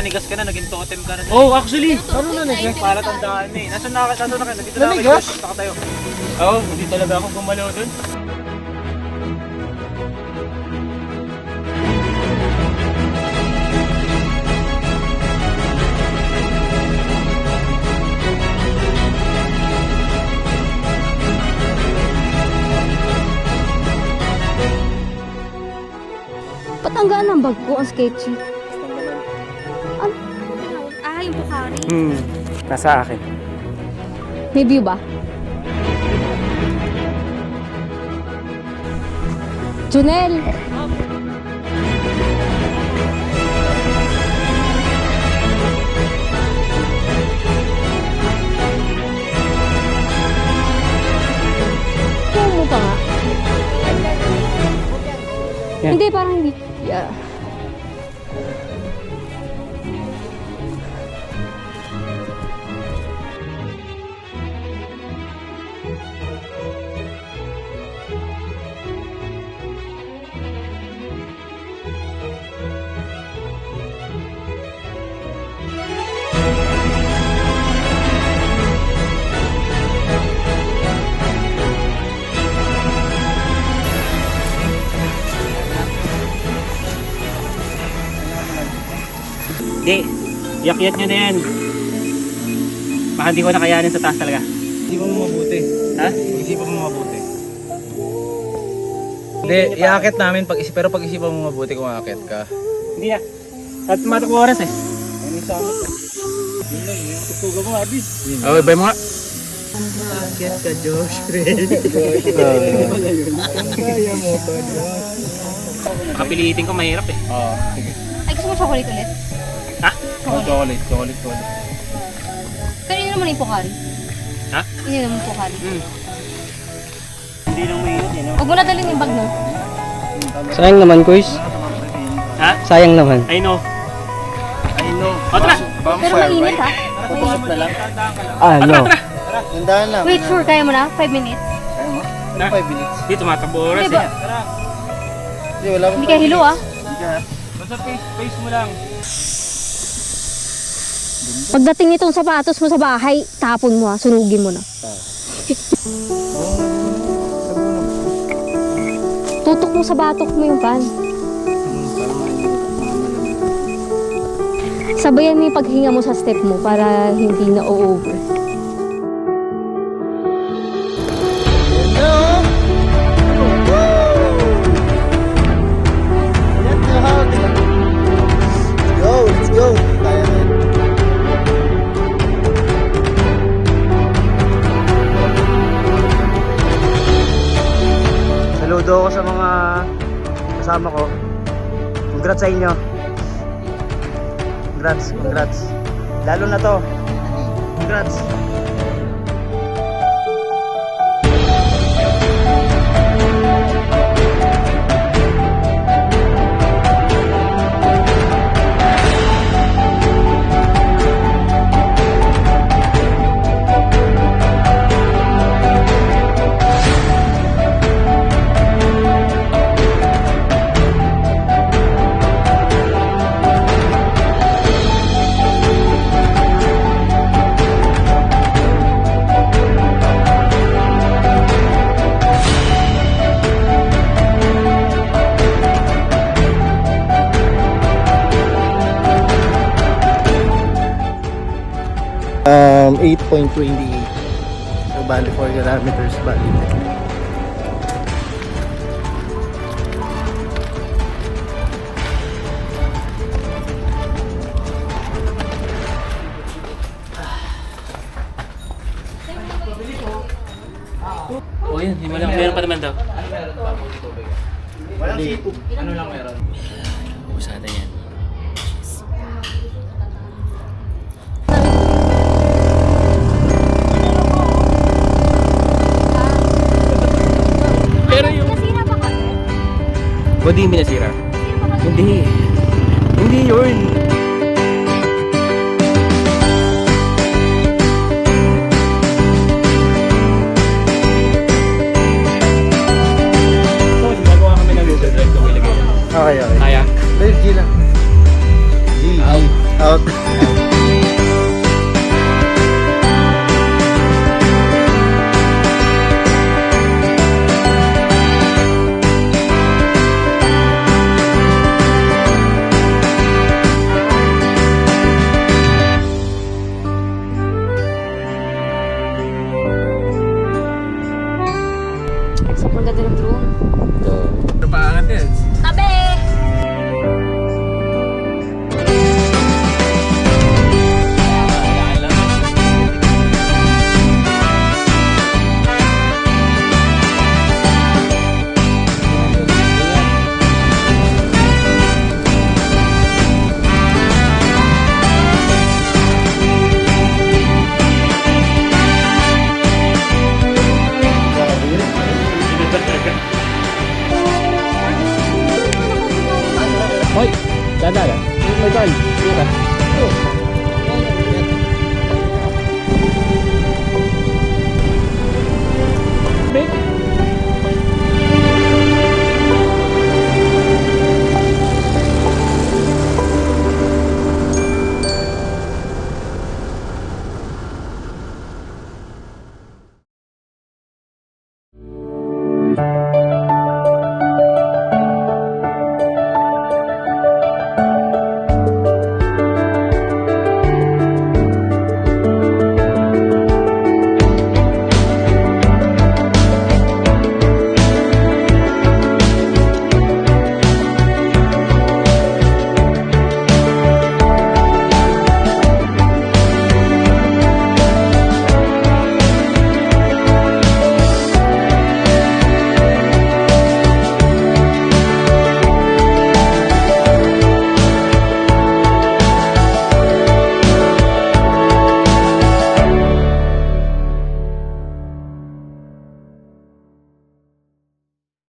nanigas ka na, naging totem ka na. Oh, actually. Ano na nag Para tandaan eh. Nasaan na, nasaan na kayo? Nandito na kayo. Nanigas? Tayo. Oo, oh, hindi talaga ako gumalaw dun. Ba't ang bag ko? Ang sketchy. Hmm, nasa akin. May view ba? Junel! Kuha mo pa nga. Yan. Hindi, parang hindi. Yeah. Hindi, yakyat nyo na yan. Baka hindi ko nakayanin sa taas talaga. Isipan mo mabuti. Ha? Isipan mo mabuti. Hindi, iakit namin pag isip pero pag isipan mo mabuti kung aakit ka. Hindi na. At tumatak oras eh. Ano sa akin? Yun lang, yung tutugan mo, Abis. Oh, ibay mo nga. Aakit ka, Josh. Kaya mo pa, Kapilitin ko mahirap eh. Oo, sige. Ay, gusto mo chocolate ulit? Ha? Oh, chocolate, chocolate, chocolate. Pero yun naman yung Bukhari. Ha? Yun naman yung Bukhari. Hmm. Hindi lang eh, no? Huwag mo na dalhin yung bag mo. Sayang naman, Kuys. Ha? Sayang naman. I know. I know. O, tara! Pero mainit ha. Pupusok na lang. Ah, no. Tandaan lang. Wait, sure, kaya mo na? 5 minutes? Kaya mo? Ha? 5 minutes. Hindi, tumatakbo oras eh. Hindi, wala Hindi ka hilo ah. Basta face, face mo lang. Pagdating nitong sapatos mo sa bahay, tapon mo ha, sunugin mo na. Tutok mo sa batok mo yung pan. Sabayan mo yung paghinga mo sa step mo para hindi na over. Congrats sa inyo. Congrats, congrats. Lalo na to. Congrats. Um, 8.28. So, bali 4 kilometers, bali. O yun, hindi mo lang. Meron pa naman daw. Walang. Ano lang meron? Ubus natin yan. Nasira pa ka. Body mo nasira? Nasira pa ka. Hindi. Hindi yun.